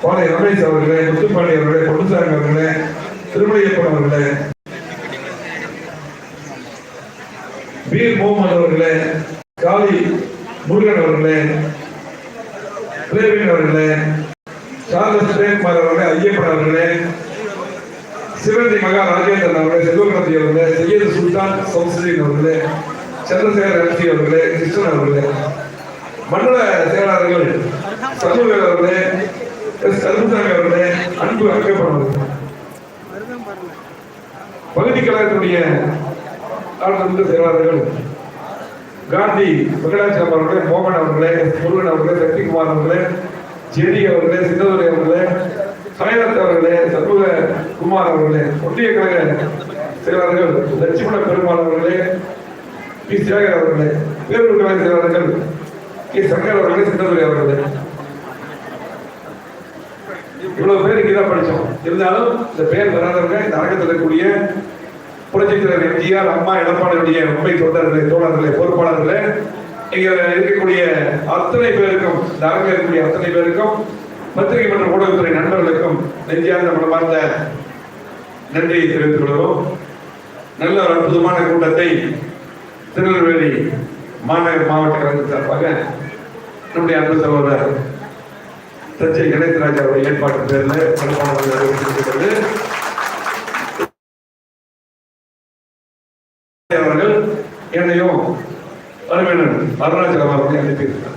பாலை ரமேஷ் அவர்களே முத்துப்பாண்டி அவர்களே பொன்னுசாமி அவர்களே திருமலையப்பன் அவர்களே வீர் முகமது அவர்களே காளி முருகன் அவர்களே பிரேமின் அவர்களே சார்லஸ் பிரேம்குமார் அவர்களே ஐயப்பன் அவர்களே சிவந்தி மகா ராஜேந்திரன் அவர்களே செல்வகணபதி அவர்களே சையது சுல்தான் சம்சுதீன் அவர்களே சந்திரசேகர் எம்சி அவர்களே கிருஷ்ணன் அவர்களே மண்டல செயலாளர்கள் சண்முகர் அவர்களே எஸ் அவர்களே அன்பு அக்கப்பன் பகுதி கழகத்தினுடைய ஆளுநர் செயலாளர்கள் காந்தி வெங்கடாச்சலம் அவர்களே மோகன் அவர்களே முருகன் அவர்களே சக்திகுமார் அவர்களே ஜெடி அவர்களே சின்னதுரை அவர்களே சாயநாத் அவர்களே சண்முக குமார் அவர்களே ஒன்றிய கழக செயலாளர்கள் லட்சுமண பெருமாள் அவர்களே பி. சேகர் அவர்களே பேரூர் கழக செயலாளர்கள் கே. சங்கர் அவர்களே சின்னதுரை அவர்களே. இவ்வளவு பேர் இங்கதான் படித்தோம் இருந்தாலும் இந்த பேர் வராதவங்க இந்த அரங்கத்தில் இருக்கக்கூடிய புரட்சித்தலைவர் எம்ஜிஆர் அம்மா எடப்பாடியுடைய உண்மை தொண்டர்களே தோழர்களே பொறுப்பாளர்களே இங்கே இருக்கக்கூடிய அத்தனை பேருக்கும் இந்த அரங்கில் இருக்கக்கூடிய அத்தனை பேருக்கும் பத்திரிகை மற்றும் ஊடகத்துறை நண்பர்களுக்கும் நெஞ்சார்ந்த மனமார்ந்த நன்றியை தெரிவித்துக் கொள்கிறோம். நல்ல ஒரு அற்புதமான கூட்டத்தை திருநெல்வேலி மாநகர் மாவட்ட கழகத்தின் சார்பாக நம்முடைய அன்பு சகோதரர் தஞ்சை கணேசராஜ் அவருடைய ஏற்பாட்டு பேரில் பணிப்பாளர்கள் அறிவித்திருக்கிறது அவர்கள் என்னையும் அருமையன் அருணாச்சலம் அவர்களை அனுப்பியிருக்கிறார்.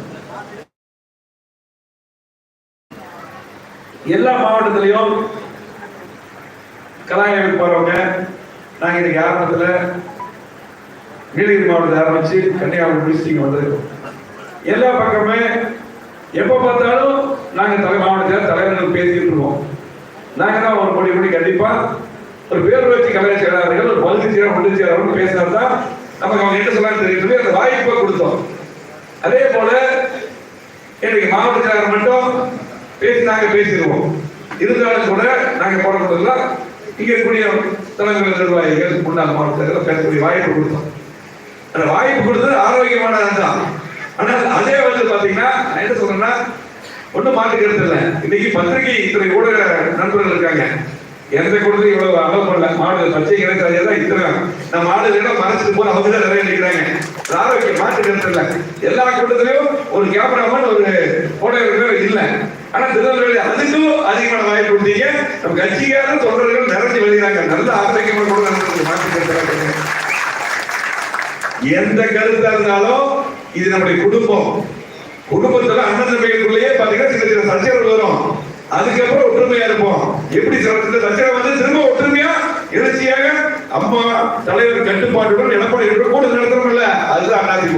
எல்லா மாவட்டத்திலையும் கலாய போறவங்க நாங்க இன்னைக்கு ஆரம்பத்துல நீலகிரி மாவட்டத்தை ஆரம்பிச்சு கன்னியாகுமரி டிஸ்ட்ரிக்ட் வந்திருக்கோம் எல்லா பக்கமே எப்ப பார்த்தாலும் நாங்கள் தலை மாவட்டத்தில் தலைவர்கள் பேசிட்டு இருக்கோம் நாங்கள் தான் ஒரு மொழி மொழி கண்டிப்பாக ஒரு பேர் வச்சு கலை செயலாளர்கள் ஒரு பகுதி செயலர் ஒன்று செயலாளர்கள் பேசினாதான் நமக்கு அவங்க என்ன சொல்லான்னு தெரியும் அந்த வாய்ப்பை கொடுத்தோம். அதே போல இன்னைக்கு மாவட்ட செயலாளர் மட்டும் பேசி நாங்கள் பேசிடுவோம். இருந்தாலும் கூட நாங்கள் போடுறதெல்லாம் இங்கே இருக்கக்கூடிய தலைவர்கள் நிர்வாகிகள் முன்னாள் மாவட்டத்தில் பேசக்கூடிய வாய்ப்பு கொடுத்தோம். அந்த வாய்ப்பு கொடுத்தது ஆரோக்கியமானது தான் ஆனால் அதே வந்து பார்த்தீங்கன்னா நான் என்ன சொல்றேன்னா ஒன்றும் மாற்றுக்கிறது இல்லை. இன்னைக்கு பத்திரிகை இத்தனை கூட நண்பர்கள் இருக்காங்க. எந்த கூட இவ்வளவு அமல் பண்ணல மாடு பச்சை கிடைக்காது தான் இத்தனை நம்ம ஆளுகளை மறைச்சிட்டு போல அவங்க தான் நிறைய நிற்கிறாங்க. ஆரோக்கியம் மாற்றுக்கிறது இல்லை. எல்லா கூட்டத்திலையும் ஒரு கேமராமேன் ஒரு ஊடகர்கள் இல்லை. ஆனா திருநெல்வேலி அதுக்கும் அதிகமான வாய்ப்பு கொடுத்தீங்க நம்ம கட்சிக்காரர் தொண்டர்கள் நிறைஞ்சு வெளியிறாங்க. நல்ல ஆரோக்கியமான கூட நடந்தது மாற்றுக்கிறது எந்த கருத்தா இருந்தாலும் இது நம்முடைய குடும்பம். குடும்பத்துல அண்ணன் தம்பிகளுக்குள்ளேயே பாத்தீங்கன்னா சின்ன சின்ன சச்சரவு வரும். அதுக்கப்புறம் ஒற்றுமையா இருப்போம். எப்படி சில சச்சரவு வந்து திரும்ப ஒற்றுமையா எழுச்சியாக அம்மா தலைவர் கட்டுப்பாட்டுடன் எடப்பாடி கூட நடத்துறோம்ல அதுதான் அண்ணாதி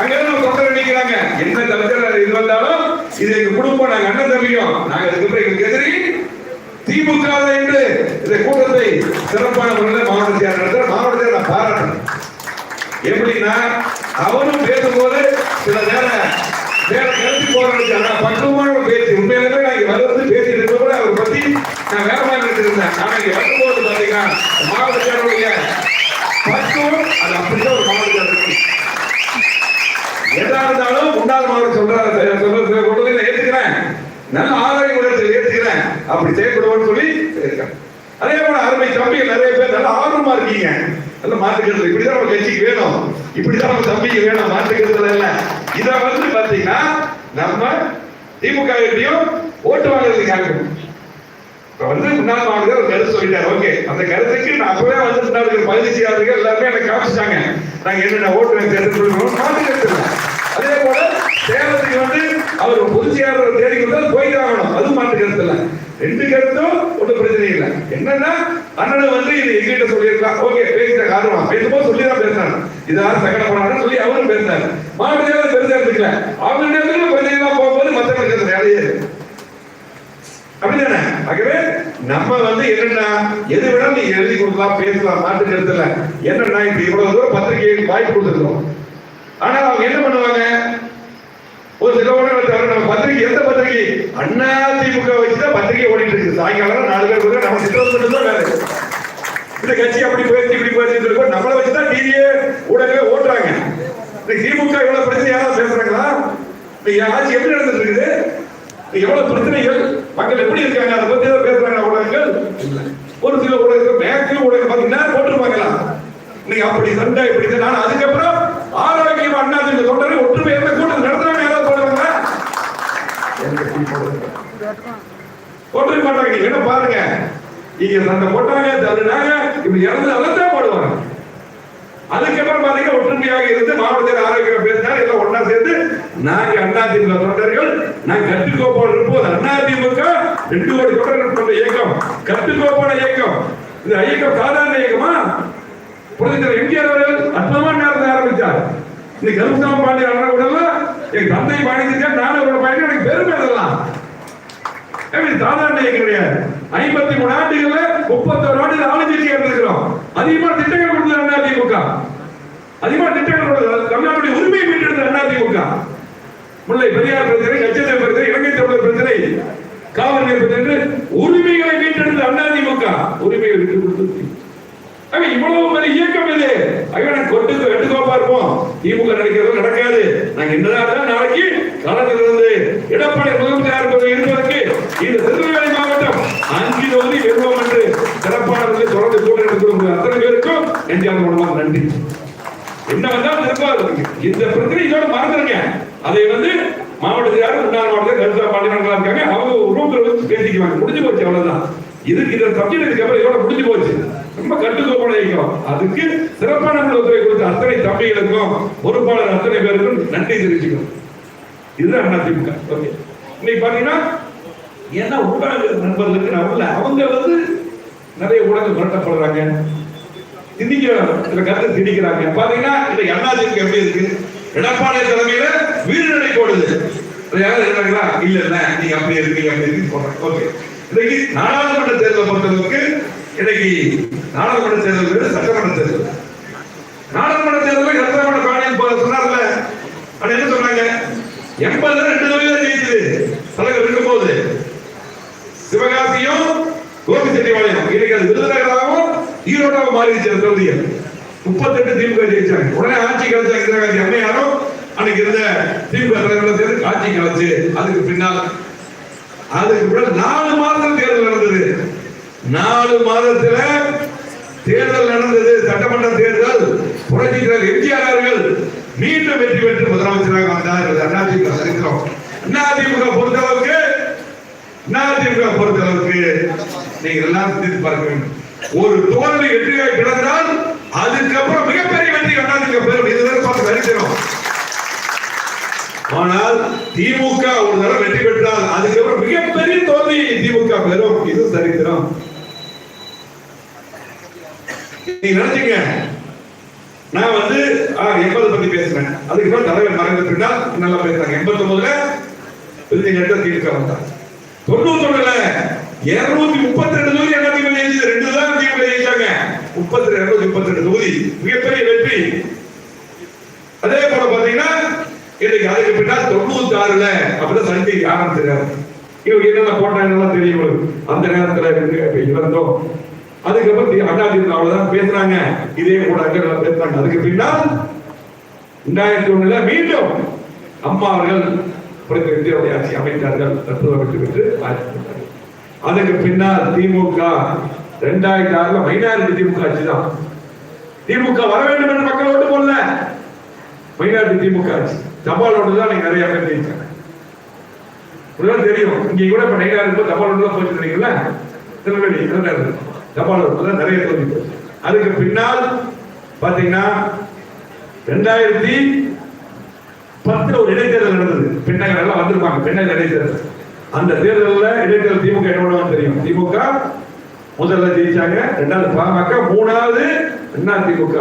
அங்க நம்ம தொண்டர் நிக்கிறாங்க என்ன தலைச்சர் இது வந்தாலும் இது எங்க குடும்பம் நாங்க அண்ணன் தம்பியும். நாங்க அதுக்கப்புறம் எங்களுக்கு எதிரி திமுக என்று இந்த கூட்டத்தை சிறப்பான முறையில் மாவட்ட செயலர் நடத்துற மாவட்ட நான் பாராட்டணும். எப்படின்னா அவரும் பேசும்போது சில நேரம் வேற கருத்து போறாங்க ஆனா பக்குவமான ஒரு உண்மையிலுமே நான் இங்க வந்து பேசிட்டு இருக்க கூட அவரை பத்தி நான் வேற மாதிரி நினைச்சிருந்தேன். ஆனா இங்க வரும்போது பாத்தீங்கன்னா மாவட்ட செயலருடைய பக்குவம் அது அப்படிதான் ஒரு மாவட்ட எதா இருந்தாலும் முன்னாள் மாவட்ட சொல்றாரு சொல்றது சொல்றதை ஏத்துக்கிறேன். நல்ல ஆதாயம் உலகத்தில் ஏத்துக்கிறேன். அப்படி செய்யப்படுவோம்னு சொல்லி இருக்கேன் அதே போல அருமை தம்பிகள் நிறைய பேர் நல்ல ஆர்வமா இருக்கீங்க. நல்ல மாற்றுக்கிறது இப்படிதான் நம்ம கட்சிக்கு வேணும். இப்படிதான் நம்ம தம்பிக்கு வேணும் மாற்றுக்கிறது இல்ல. இத வந்து பாத்தீங்கன்னா நம்ம திமுக எப்படியும் ஓட்டு வாங்குறதுக்காக இப்ப வந்து முன்னாள் மாவட்டத்தில் ஒரு கருத்து சொல்லிட்டாரு. ஓகே அந்த கருத்துக்கு நான் அப்பவே வந்து முன்னாள் பகுதி செய்யாதீர்கள் எல்லாருமே எனக்கு காமிச்சிட்டாங்க. நாங்க என்னென்ன ஓட்டு எனக்கு தேர்ந்து சொல்லணும் மாற்று அதே போல சேலத்துக்கு வந்து அவர் பொதுச் தேடி கொடுத்தா போய் ஆகணும் அதுவும் மாற்று கருத்து இல்லை. ரெண்டு கருத்தும் ஒன்றும் பிரச்சனை இல்லை. என்னன்னா அண்ணன் வந்து இது எங்கிட்ட சொல்லியிருக்கலாம் ஓகே பேசிட்ட காரணமா? பேசும்போது சொல்லி தான் பேசினாங்க இது யாரும் பண்ணாங்க பண்ணாருன்னு சொல்லி அவரும் பேசினாரு மாட்டு செயலாளர் பெருசா எடுத்துக்கல. அவங்க நேரத்துல பிரச்சனை போகும்போது மற்றவங்களுக்கு அந்த வேலையே அப்படிதானே ஆகவே நம்ம வந்து என்னன்னா எது வேணாலும் நீங்க எழுதி கொடுக்கலாம் பேசலாம் மாட்டு நேரத்துல என்னன்னா இப்ப இவ்வளவு தூரம் பத்திரிகை வாய்ப்பு கொடுத்துருக்கோம் ஆனா அவங்க என்ன பண்ணுவாங்க? ஒரு சில ஊடகங்கள் தவிர நம்ம பத்திரிகை எந்த பத்திரிகை? அண்ணா திமுக வச்சுதான் பத்திரிகை ஓடிட்டு இருக்கு. சாயங்காலம் நாலு பேர் கூட நம்ம சித்திரம் மட்டும் தான் வேலை இந்த கட்சி அப்படி போயிடுச்சு இப்படி போயிடுச்சு இருக்கோம் நம்மளை வச்சுதான் டிவியே ஊடகமே ஓட்டுறாங்க. இந்த திமுக எவ்வளவு பிரச்சனை யாராவது பேசுறாங்களா? இந்த ஆட்சி எப்படி நடந்துட்டு இருக்குது? எவ்வளவு பிரச்சனைகள்? மக்கள் எப்படி இருக்காங்க? அதை பத்தி ஏதாவது பேசுறாங்க ஊடகங்கள்? ஒரு சில ஊடகங்கள் மேக்சிமம் ஊடகம் பாத்தீங்கன்னா போட்டிருப்பாங்களா? இன்னைக்கு அப்படி சண்டை இப்படி நான் அதுக்கப்புறம் ஆரோக்கியம் அண்ணா இந்த தொண்டரை ஒற்றுமை எந்த கூட்டம் நடத்துறாங்க ஏதாவது போடுவாங்க எந்த டீ போடுறது? போட்டுக்க மாட்டாங்க. நீங்க என்ன பாருங்க? இங்க சண்டை போட்டாங்க தள்ளுனாங்க இப்படி இறந்து தான் போடுவாங்க. அதுக்கப்புறம் பாத்தீங்கன்னா ஒற்றுமையாக இருந்து மாவட்டத்தில் ஆரோக்கியம் பேசினார் எல்லாம் ஒண்ணா சேர்ந்து நாங்க அண்ணா திமுக தொண்டர்கள் நாங்க கட்டுக்கோப்போடு இருப்போம். அண்ணா திமுக ரெண்டு கோடி தொண்டர்கள் கொண்ட இயக்கம். கட்டுக்கோப்பான இயக்கம். இந்த இயக்கம் சாதாரண இயக்கமா? புரட்சித்தலைவர் எம்ஜிஆர் அவர்கள் அற்புதமான நேரத்தை ஆரம்பிச்சார். இந்த கருப்புசாமி பாண்டிய அண்ணா கூட எங்க தந்தை பயணிச்சிருக்கேன் நானும் அவரோட பாண்டியன் எனக்கு பெருமை அதெல்லாம். சாதாரண இயக்கம் கிடையாது ஐம்பத்தி மூணு ஆண்டுகள்ல முப்பத்தோரு ஆண்டுகள் ஆளுநர் இருந்திருக்கிறோம் அதிகமா திட்டங்கள் கொடுத்தது அண்ணா அதிகமா திட்டங்கள் கொடுத்தது தமிழ்நாட்டுடைய உரிமையை மீட்டெடுத்த அண்ணா முல்லை பெரியார் பிரச்சனை கச்சத்தீவு பிரச்சனை இலங்கை தமிழர் பிரச்சனை காவிரி நீர் உரிமைகளை மீட்டெடுத்த அண்ணா உரிமைகளை விட்டு கொடுத்தது. இவ்வளவு பெரிய இயக்கம் இது. அவன் கொட்டு கட்டுக்கோப்பா இருப்போம் திமுக நினைக்கிறது நடக்காது. நாங்க என்னதான் நாளைக்கு களத்தில் இருந்து எடப்பாடி முதலமைச்சர் இருப்பதற்கு இந்த திருநெல்வேலி மாவட்டம் அஞ்சு தொகுதி வெல்வோம் என்று சிறப்பான முறையில் தொடர்ந்து கூட்டணி கொடுக்கிற அத்தனை எம்ஜிஆர் மூலமாக நன்றி. என்ன வந்தாலும் திரும்ப இந்த பிரச்சனை இதோட மறந்துருங்க. அதை வந்து மாவட்டத்தில் யாரும் முன்னாள் மாவட்டத்தில் கருத்தா பாண்டியர்களா இருக்காங்க. அவங்க ரூம்ல வச்சு பேசிக்குவாங்க. முடிஞ்சு போச்சு அவ்வளவுதான். இதுக்கு இந்த சப்ஜெக்ட் இதுக்கு அப்புறம் இதோட முடிஞ்சு போச்சு. ரொம்ப கட்டுக்கோப்பட இயக்கம். அதுக்கு சிறப்பான உதவி கொடுத்த அத்தனை தம்பிகளுக்கும் பொறுப்பாளர் அத்தனை பேருக்கும் நன்றி தெரிவிச்சுக்கணும் இதுதான் அதிமுக. திமுக ஓகே. இன்னைக்கு பாத்தீங்கன்னா என்ன ஊடக நண்பர்களுக்கு நான் அவங்க வந்து நிறைய ஊடகம் மிரட்டப்படுறாங்க. திணிக்கிறாங்க. சில கருத்து திணிக்கிறாங்க. பாத்தீங்கன்னா இந்த அண்ணாதிமுக எப்படி இருக்கு? எடப்பாடி தலைமையில வீரநடை போடுது. அது யாரும் இருக்காங்களா இல்ல இல்ல நீங்க அப்படி இருக்கீங்க அப்படி இருக்கு ஓகே இன்னைக்கு நாடாளுமன்ற தேர்தலை பொறுத்தளவுக்கு இன்னைக்கு நாடாளுமன்ற தேர்தல் சட்டமன்ற தேர்தல். நாடாளுமன்ற தேர்தல் சட்டமன்ற பாணியன் சொன்னார்ல. அது என்ன சொன்னாங்க? எண்பதுல ரெண்டு தொகுதியில ஜெயிச்சது. தலைவர் இருக்கும் போது சிவகாசியும் கோபி செட்டிபாளையம் இன்னைக்கு அது விருதுநகராகவும் ஈரோடாவும் மாறிடுச்சு அந்த தொகுதியை முப்பத்தெட்டு திமுக ஜெயிச்சாங்க. உடனே ஆட்சி கலைச்சாங்க இந்திரா காந்தி அம்மையாரும் அன்னைக்கு இருந்த திமுக தலைவர்கள் சேர்ந்து ஆட்சி கலைச்சு அதுக்கு பின்னால் அதுக்கு பின்னால் நாலு மாதம் தேர்தல் நடந்தது. நாலு மாதத்துல தேர்தல் நடந்தது. சட்டமன்ற தேர்தல் புரட்சித்தலைவர் எம்ஜிஆர் அவர்கள் மீண்டும் வெற்றி பெற்று முதலமைச்சராக வந்தார். இது அதிமுக சரித்திரம். அதிமுக பொறுத்தளவுக்கு? அதிமுக பொறுத்தளவுக்கு? நீங்க எல்லாம் சிந்தித்து பார்க்க வேண்டும். ஒரு தோல்வி வெற்றியாக கிடந்தால் அதுக்கப்புறம் மிகப்பெரிய வெற்றி அதிமுக பெறும் இதுவரை பார்த்து சரித்திரம் ஆனால் திமுக ஒரு தடவை வெற்றி பெற்றால் அதுக்கப்புறம் மிகப்பெரிய தோல்வி திமுக பெறும். இது சரித்திரம். நீங்க நினைச்சீங்க. நான் வந்து எண்பது பத்தி பேசுறேன். அதுக்கு அப்புறம் தலைவர் மறைந்த பின்னால் நல்லா பேசுறாங்க. எண்பத்தி ஒன்பதுல திமுக வந்தார். தொண்ணூத்தி ஒண்ணுல இருநூத்தி முப்பத்தி ரெண்டு தொகுதி என்ன திமுக ஜெயிச்சது. ரெண்டு தான் திமுக ஜெயிச்சாங்க. முப்பத்தி இருநூத்தி முப்பத்தி ரெண்டு தொகுதி. மிகப்பெரிய வெற்றி. அதே போல பாத்தீங்கன்னா இன்னைக்கு அதுக்கு பின்னால் தொண்ணூத்தி ஆறுல அப்படிதான் சன் டிவி ஆரம்பிச்சிருக்காரு. இவங்க என்னென்ன போட்டாங்கன்னு தெரியும் அந்த நேரத்துல இருந்து இழந்தோம். அதுக்கப்புறம் அண்ணா திமுக அவ்வளவுதான் பேசுறாங்க இதே கூட அங்க பேசுறாங்க அதுக்கு பின்னால் ரெண்டாயிரத்தி ஒண்ணுல மீண்டும் அம்மா அவர்கள் ஆட்சி அமைத்தார்கள். தத்துவ வெற்றி பெற்று ஆட்சி அதுக்கு பின்னால் திமுக ரெண்டாயிரத்தி ஆறுல மைனாரிட்டி திமுக ஆட்சி தான் திமுக வர வேண்டும் என்று மக்கள் ஓட்டு போடல. மைனாரிட்டி திமுக ஆட்சி. தபால் ஓட்டு தான் நீங்க நிறைய பேர் ஜெயிச்சாங்க. தெரியும். இங்க கூட இப்ப நைனா இருக்கும் தபால் ஓட்டு தான் போச்சு இருக்கீங்களா திருநெல்வேலி தபால் ஓட்டு தான் நிறைய தோல்வி போச்சு. அதுக்கு பின்னால் பாத்தீங்கன்னா ரெண்டாயிரத்தி பத்துல ஒரு இடைத்தேர்தல் நடந்தது. பெண்ணகள் எல்லாம் வந்திருப்பாங்க. பெண்ணல் இடைத்தேர்தல். அந்த தேர்தலில் இடைத்தேர்தல் திமுக என்ன பண்ணுவாங்க தெரியும். திமுக முதல்ல ஜெயிச்சாங்க ரெண்டாவது பாமக மூணாவது அண்ணா திமுக.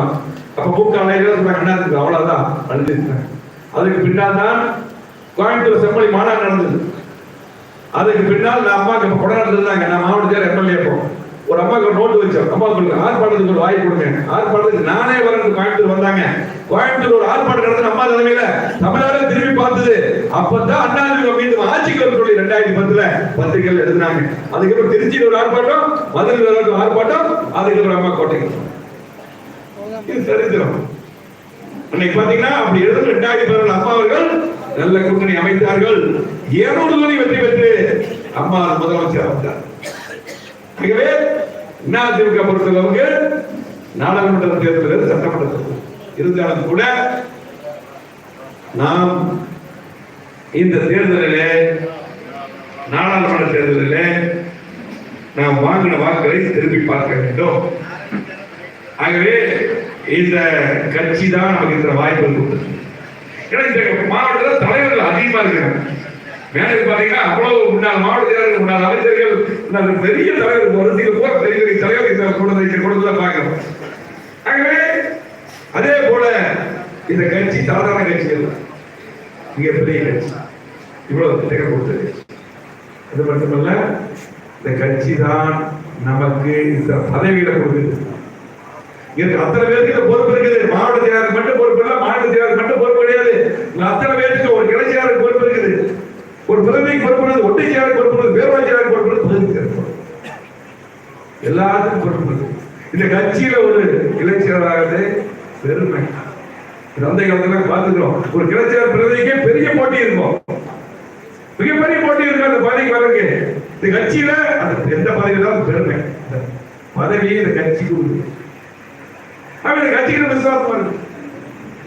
அப்ப மூக்க அலைகள் அண்ணா திமுக அவ்வளவுதான் அழிஞ்சிருந்தாங்க அதுக்கு பின்னால் தான் கோயம்புத்தூர் செம்மொழி மாநாடு நடந்தது. அதுக்கு பின்னால் நான் அம்மாக்கு இப்போ கொடை நடந்திருந்தாங்க நான் மாவட்டத்தில் எம்எல்ஏ இப்போ ஒரு அம்மாவுக்கு ஒரு நோட்டு வச்சோம் அம்மா கொடுங்க ஆர்ப்பாட்டத்துக்கு ஒரு வாய்ப்பு கொடுங்க. ஆர்ப்பாட்டத்துக்கு நானே வரேன் கோயம்புத்தூர் வந்தாங்க. கோயம்புத்தூர் ஒரு ஆர்ப்பாட்டம் நடத்தின அம்மா தலைமையில தமிழ்நாடு திரும்பி பார்த்தது. அப்பதான் அண்ணா மீண்டும் ஆட்சிக்கு வந்து சொல்லி ரெண்டாயிரத்தி பத்துல பத்திரிகைகள் எழுதினாங்க. அதுக்கப்புறம் திருச்சியில் ஒரு ஆர்ப்பாட்டம் மதுரையில் ஒரு ஆர்ப்பாட்டம் அதுக்கப்புறம் அம்மா கோட்டைக்கு இது சரித்திரம். அன்னைக்கு பாத்தீங்கன்னா அப்படி எழுதும் ரெண்டாயிரத்தி பதினொன்று அம்மா அவர்கள் நல்ல கூட்டணி அமைத்தார்கள். இருநூறு தொகுதி வெற்றி பெற்று அம்மா முதலமைச்சர் அமைத்தார் ஆகவே அதிமுக பொறுத்தளவுக்கு நாடாளுமன்ற தேர்தலில் சட்டமன்ற தேர்தல் இருந்தாலும் கூட நாம் இந்த தேர்தலிலே நாடாளுமன்ற தேர்தலிலே நாம் வாங்கின வாக்குகளை திருப்பி பார்க்க வேண்டும். ஆகவே இந்த கட்சி தான் நமக்கு இந்த வாய்ப்பு கொடுத்தது. ஏன்னா இந்த மாவட்டத்தில் தலைவர்கள் அதிகமா இருக்கிறாங்க. மேலே பாத்தீங்கன்னா அவ்வளவு முன்னாள் மாவட்ட முன்னாள் அமைச்சர்கள் முன்னாள் பெரிய தலைவர் ஒரு போற பெரிய பெரிய தலைவர் இந்த கூட்டத்தை கூட்டத்தில் பார்க்கிறோம். ஆகவே அதே போல இந்த கட்சி சாதாரண கட்சி அல்ல. மிகப்பெரிய கட்சி. இவ்வளவு திட்டங்கள் கொடுத்தது. அது மட்டுமல்ல இந்த கட்சி தான் நமக்கு இந்த பதவிகளை கொடுக்குது. இதுக்கு அத்தனை பேருக்கு இந்த பொறுப்பு இருக்குது. மாவட்ட செயலாளர் மட்டும் பொறுப்பு இல்ல மாநில செயலாளர் மட்டும் பொறுப்பு கிடையாது. அத்தனை பேருக்கு ஒரு கிளை செயலாளர் பொறுப்பு இருக்குது. ஒரு பிரதமைக்கு பொறுப்பு இருக்குது ஒட்டை செயலாளர் பொறுப்பு இருக்குது செயலாளர் பொறுப்பு இருக்குது பொறுப்பு. எல்லாத்துக்கும் பொறுப்பு இந்த கட்சியில ஒரு கிளை பெருமை. இது அந்த காலத்துல பார்த்துக்கிறோம். ஒரு கிளை பிரதிக்கே பெரிய போட்டி இருக்கும். மிகப்பெரிய போட்டி இருக்கும் அந்த பதவிக்கு வரக்கு இந்த கட்சியில அந்த எந்த பதவி தான் பெருமை. இந்த பதவியை இந்த கட்சிக்கு உண்டு. அவன் இந்த கட்சிக்கு விசுவாசமா இருக்கு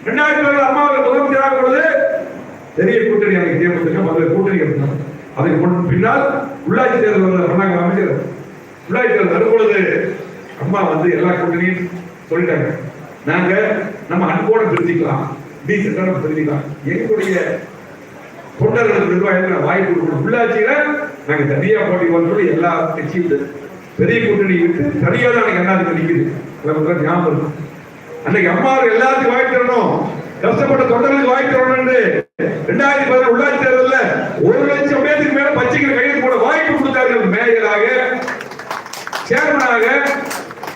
ரெண்டாயிரத்தி ஏழு அம்மா முதலமைச்சராக பொழுது பெரிய கூட்டணி அன்னைக்கு தேர்ந்தெடுக்க முதல்ல கூட்டணி இருந்தாங்க அதுக்கு முன் பின்னால் உள்ளாட்சி தேர்தல் வந்து பண்ணாங்க அமைச்சர் உள்ளாட்சி தேர்தல் வரும் பொழுது அம்மா வந்து எல்லா கூட்டணியும் சொல்லிட்டாங்க. நாங்க நம்ம அன்போட பிரிச்சுக்கலாம் டீசெண்டான பிரிச்சுக்கலாம் எங்களுடைய தொண்டர்களுக்கு நிர்வாகிகள் வாய்ப்பு கொடுக்கணும். உள்ளாட்சியில நாங்க தனியா போட்டி போட்டு எல்லா கட்சியும் பெரிய கூட்டணி விட்டு தனியா தான் எனக்கு என்ன நிக்குது. நமக்கு தான் ஞாபகம் இருக்கும் அன்னைக்கு அம்மா எல்லாத்துக்கும் வாய்ப்பு தரணும். கஷ்டப்பட்ட தொண்டர்களுக்கு வாய்ப்பு தரணும்னு ரெண்டாயிரத்தி பதினாறு உள்ளாட்சி தேர்தலில் ஒரு லட்சம் பேருக்கு மேல பச்சைக்கு கையில் போட வாய்ப்பு கொடுத்தார்கள் மேயராக சேர்மனாக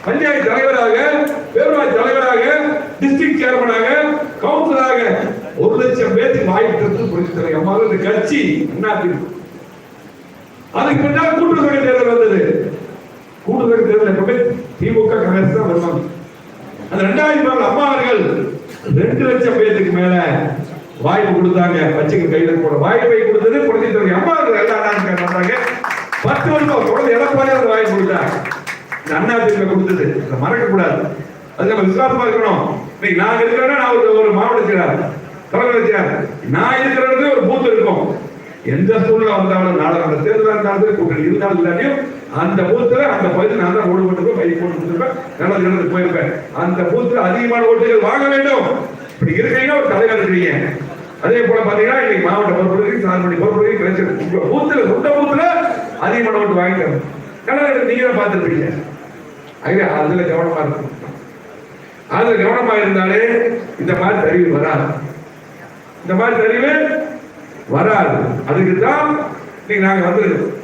பஞ்சாயத்து தலைவராக பேரூராட்சி தலைவராக டிஸ்ட்ரிக்ட் சேர்மனாக கவுன்சிலராக ஒரு லட்சம் பேருக்கு வாய்ப்பு தந்து புரிந்து அம்மாவும் இந்த கட்சி என்ன அதுக்கு பின்னால் கூட்டுத்தொகை தேர்தல் வந்தது. கூட்டுத்தொகை தேர்தல் எப்பவுமே திமுக காங்கிரஸ் தான் வருவாங்க. அந்த ரெண்டாயிரத்தி நாலு அம்மா அவர்கள் ரெண்டு லட்சம் பேருக்கு மேல வாய்ப்பு கொடுத்தாங்க. பச்சைக்கு கையில போட வாய்ப்பை கொடுத்தது புரட்சித்துறை அம்மா அவர்கள். எல்லாம் பத்து வருஷம் தொடர்ந்து எடப்பாடி அவர் வாய்ப்பு கொடுத்தாங்க அண்ணா திமுக கொடுத்தது. அதை மறக்க கூடாது அது நம்ம விசுவாசமா இருக்கணும். இன்னைக்கு நான் இருக்கிறேன்னா நான் ஒரு ஒரு மாவட்ட செயலாளர் தலைமை செயலாளர் நான் இருக்கிறது ஒரு பூத்து இருக்கும். எந்த சூழ்நிலை வந்தாலும் நாடாளுமன்ற தேர்தல் இருந்தாலும் கூட்டணி இருந்தாலும் இல்லாட்டியும் அந்த பூத்துல அந்த பகுதியில் நான் தான் ஓடு போட்டு பைக் போட்டு கொடுத்துருப்பேன் நல்லது நல்லது போயிருப்பேன். அந்த பூத்துல அதிகமான ஓட்டுகள் வாங்க வேண்டும். இப்படி இருக்கீங்கன்னா ஒரு தலைவர் இருக்கிறீங்க. அதே போல பாத்தீங்கன்னா இன்னைக்கு மாவட்ட பொறுப்பு சார்படி பொறுப்பு கிடைச்சது பூத்துல சொந்த பூத்துல அதிகமான ஓட்டு வாங்கிட்டு கலர் நீங்க தான் பார்த்துருப்பீங்க. ஆகவே அதுல கவனமா இருக்கும் அதுல கவனமா இருந்தாலே இந்த மாதிரி தெரிவு வராது. இந்த மாதிரி தெரிவு வராது. அதுக்கு தான் இன்னைக்கு நாங்க வந்து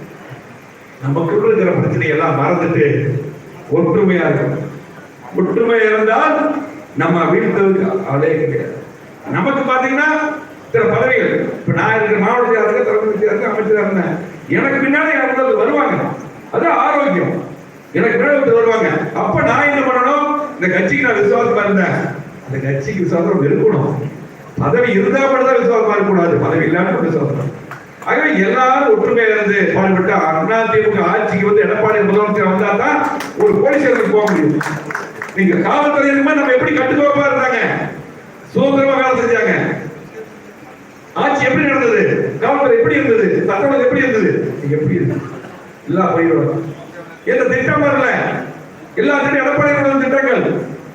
நமக்குள்ள இருக்கிற பிரச்சனை எல்லாம் மறந்துட்டு ஒற்றுமையா இருக்கும் ஒற்றுமை இருந்தால் நம்ம வீழ்த்ததுக்கு ஆளே கிடையாது நமக்கு பாத்தீங்கன்னா சில பதவிகள். இப்ப நான் இருக்கிற மாவட்ட செயலாளர் தலைமை செயலாளர் அமைச்சராக இருந்தேன். எனக்கு பின்னாடி யாராவது வருவாங்க. அது ஆரோக்கியம். எனக்கு பின்னாடி வருவாங்க? அப்ப நான் என்ன பண்ணணும்? இந்த கட்சிக்கு நான் விசுவாசமா இருந்தேன். அந்த கட்சிக்கு விசுவாசம் இருக்கணும். பதவி இருந்தா மட்டும் தான் விசுவாசமா இருக்கக்கூடாது பதவி இல்லாமல் விசுவாசம். ஆகவே எல்லாரும் ஒற்றுமையா இருந்து பாடுபட்டு அண்ணா திமுக ஆட்சிக்கு வந்து எடப்பாடி முதலமைச்சர் வந்தா தான் ஒரு போலீஸ் போக முடியும். நீங்க காவல்துறை நம்ம எப்படி கட்டுக்கோப்பா இருந்தாங்க? சுதந்திரமா வேலை செஞ்சாங்க. ஆட்சி எப்படி நடந்தது? காவல்துறை எப்படி இருந்தது? சட்டம் எப்படி இருந்தது? எப்படி இருந்தது? எல்லா பயிரோட எந்த திட்டம் வரல? எல்லா திட்டம் எடப்பாடி திட்டங்கள்.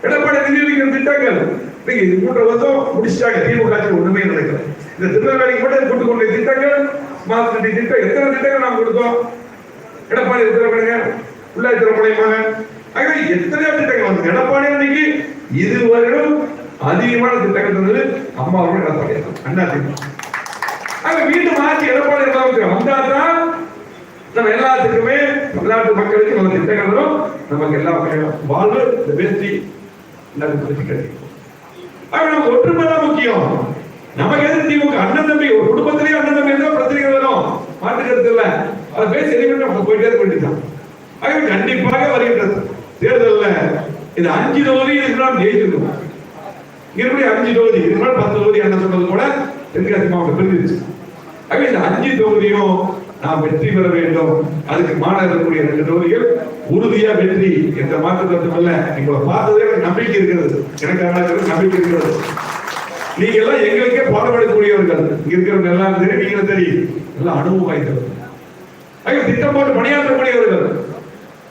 எடப்பாடி நிதியளிக்கிற திட்டங்கள். நீங்க இது மூன்று வருஷம் முடிச்சிட்டாங்க திமுக ஒண்ணுமே நடக்கல. இந்த திருநெல்வேலிக்கு மட்டும் கூட்டு கொண்ட திட்டங்கள் ஸ்மார்ட் சிட்டி திட்டம் எத்தனை திட்டங்கள் நாம் கொடுத்தோம்? எடப்பாடி திறப்படுங்க உள்ளாட்சி திறப்படையுமாங்க ஆகவே எத்தனையோ திட்டங்கள் வந்து எடப்பாடி அன்னைக்கு இதுவரையிலும் அதிகமான திட்டங்கள் வந்து அம்மா அவர்கள் எடப்பாடி அண்ணா திட்டம் ஆக மீண்டும் ஆட்சி எடப்பாடி வந்தா தான் நம்ம எல்லாத்துக்குமே தமிழ்நாட்டு மக்களுக்கு நம்ம திட்டங்கள் வரும். நமக்கு எல்லா வகையான வாழ்வு இந்த வெற்றி எல்லாருக்கும் வெற்றி கிடைக்கும் ஆக நமக்கு ஒற்றுமை தான் முக்கியம். நமக்கு எது திமுக அண்ணன் தம்பி ஒரு குடும்பத்திலேயே அண்ணன் தம்பி தான் பிரச்சனைகள் வரும். மாற்றுக்கிறது கருத்து இல்ல. அதை பேசி சரி நம்ம போயிட்டே இருக்க வேண்டியதுதான். ஆகவே கண்டிப்பாக வருகின்றது தேர்தலில் இது அஞ்சு தொகுதி இதுக்கு நாம் ஜெயிச்சிருக்கோம். இங்க அஞ்சு தொகுதி இதுக்கு பத்து தொகுதி அண்ணன் சொன்னது கூட தென்காசி மாவட்டம் பிரிஞ்சிருச்சு. ஆகவே இந்த அஞ்சு தொகுதியும் நாம் வெற்றி பெற வேண்டும். அதுக்கு மாநகரக்கூடிய இருக்கக்கூடிய ரெண்டு தொகுதிகள் உறுதியா வெற்றி என்ற மாற்று கருத்துமல்ல நீங்க பார்த்ததே எனக்கு நம்பிக்கை இருக்கிறது எனக்கு அதனால நம்பிக்கை இருக்கிறது நீங்க எல்லாம் எங்களுக்கே பாடுபடக்கூடியவர்கள். இங்க இருக்கிறவங்க எல்லாம் சரி நீங்களும் சரி எல்லாம் அனுபவம் வாய்ந்தவர்கள். ஐயோ திட்டம் போட்டு பணியாற்றக்கூடியவர்கள்.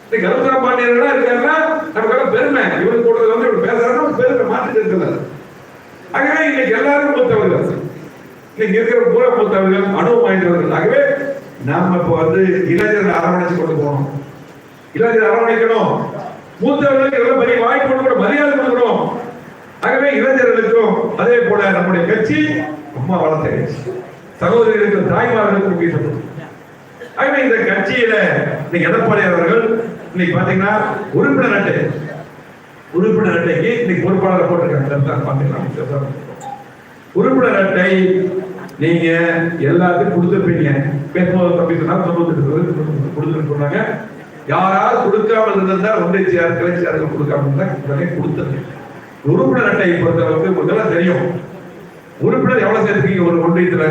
இந்த கருத்தர பாண்டியர்களா இருக்காருன்னா நமக்கு பெருமை. இவருக்கு கூட்டத்தில் வந்து இவர் பேசுறாருன்னா பெருமை மாற்றி இருக்கிறார் ஆகவே இன்னைக்கு எல்லாரும் மூத்தவர்கள். இன்னைக்கு இருக்கிற பூரா மூத்தவர்கள் அனுபவம் வாய்ந்தவர்கள். ஆகவே நாம இப்ப வந்து இளைஞர்கள் அரவணைச்சு கொண்டு போகணும். இளைஞர் அரவணைக்கணும். மூத்தவர்களுக்கு எல்லாம் பெரிய வாய்ப்பு கொடுக்கணும் மரியாதை கொடுக்கணும். ஆகவே இளைஞர்களுக்கும் அதே போல நம்முடைய கட்சி அம்மா வளர்த்த கட்சி சகோதரிகளுக்கும் தாய்மார்களுக்கும் முக்கியத்துவம் ஆகவே இந்த கட்சியில இன்னைக்கு எடப்பாடி அவர்கள் இன்னைக்கு பாத்தீங்கன்னா உறுப்பினர் அட்டை. உறுப்பினர் அட்டைக்கு இன்னைக்கு பொறுப்பாளர் போட்டிருக்காங்க. சரிதான் உறுப்பினர் அட்டை நீங்க எல்லாத்தையும் கொடுத்துருப்பீங்க. பேசும்போது தம்பி சொன்னா தொண்ணூத்தி கொடுத்துட்டு சொன்னாங்க. யாராவது கொடுக்காமல் இருந்திருந்தா ஒன்றை சேர் கிளை செயலர்கள் கொடுக்காம இருந்தா உடனே கொடுத்துருங்க. உறுப்பினர் அட்டையை பொறுத்தளவுக்கு முதல்ல தெரியும். உறுப்பினர் எவ்வளவு சேர்த்துக்கீங்க ஒரு ஒன்றியத்துல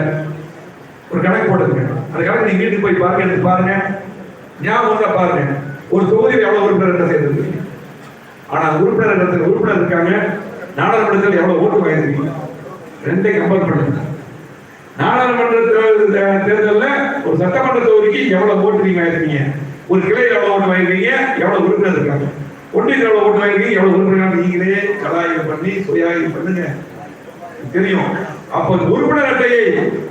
ஒரு கணக்கு போட்டுருங்க அந்த கணக்கு நீங்க வீட்டுக்கு போய் பாருங்க எடுத்து பாருங்க. ஞாபகம் பாருங்க. ஒரு தொகுதியில் எவ்வளவு உறுப்பினர் என்ன சேர்த்துருக்கீங்க? ஆனா உறுப்பினர் இடத்துல உறுப்பினர் இருக்காங்க. நாடாளுமன்றத்தில் எவ்வளவு ஓட்டு வாங்கிருக்கீங்க ரெண்டையும் கம்பேர் பண்ணுங்க நாடாளுமன்ற தேர்தலில் ஒரு சட்டமன்ற தொகுதிக்கு எவ்வளவு ஓட்டு நீங்க வாங்கிருக்கீங்க ஒரு கிளையில் எவ்வளவு ஓட்டு வாங்கிருக்கீங்க எவ்வளவு உறுப்பினர் இருக்காங்க? ஒன்றியத்தில் எவ்வளவு ஓட்டு வாங்கிருக்கீங்க எவ்வளவு உறுப்பினர் நீங்களே கலாயம் பண்ணி சுயாயம் பண்ணுங்க. தெரியும். அப்ப உறுப்பினர் அட்டையை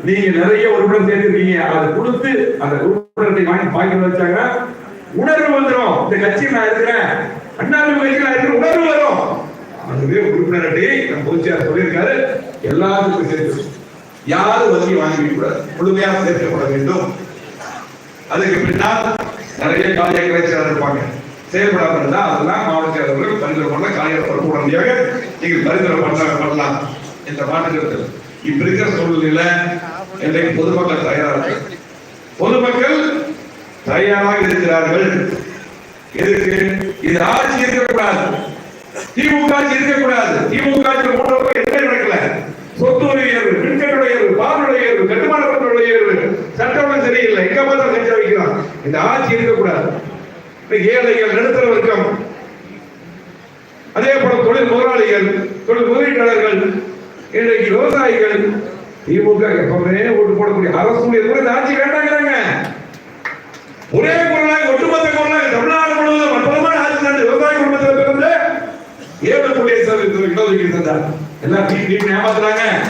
நீங்க நிறைய உறுப்பினர் சேர்த்திருக்கீங்க. அதை கொடுத்து அந்த உறுப்பினர் அட்டை வாங்கி பாக்கி வச்சாங்க உணர்வு வந்துடும் இந்த கட்சி நான் இருக்கிறேன். அண்ணாதிமுக கட்சி நான் இருக்கிற உணர்வு வரும். அதுவே உறுப்பினர் அட்டையை நம்ம பொதுச்சியார் சொல்லியிருக்காரு. எல்லாத்துக்கும் சேர்த்து யாரும் உதவி வாங்கிக்க கூடாது. முழுமையாக சேர்க்கப்பட வேண்டும். அதுக்கு பின்னால் நிறைய காலிய கிளைச்சியாளர் இருப்பாங்க. செயல்படாம இருந்தா அதெல்லாம் மாவட்ட செயலர்கள் பரிந்துரை பண்ண காலியாக உடனடியாக நீங்கள் பரிந்துரை பண்ண பண்ணலாம் இந்த மாநிலத்தில் இப்ப இருக்கிற சூழ்நிலையில இன்றைக்கு பொதுமக்கள் தயாராக? பொதுமக்கள் தயாராக இருக்கிறார்கள். எதுக்கு? இது ஆட்சி இருக்கக்கூடாது. திமுக ஆட்சி இருக்கக்கூடாது. திமுக ஆட்சி மூன்று வைக்காம தான் பார்த்தா கட்சி வைக்கிறான். இந்த ஆட்சி இருக்கக்கூடாது. ஏழைகள் நடுத்தர வர்க்கம். அதே போல தொழில் முதலாளிகள் தொழில் முதலீட்டாளர்கள் இன்றைக்கு விவசாயிகள் திமுக எப்பவுமே ஓட்டு போடக்கூடிய அரசு கூட இந்த ஆட்சி வேண்டாங்கிறாங்க. ஒரே குரலாக ஒட்டுமொத்த குரலாக தமிழ்நாடு முழுவதும் அற்புதமான ஆட்சி நடந்து விவசாய குடும்பத்தில் பிறந்து ஏழு கோடியை இடஒதுக்கீடு தந்தார். எல்லாம் வீட்டு ஏமாத்துறாங்க.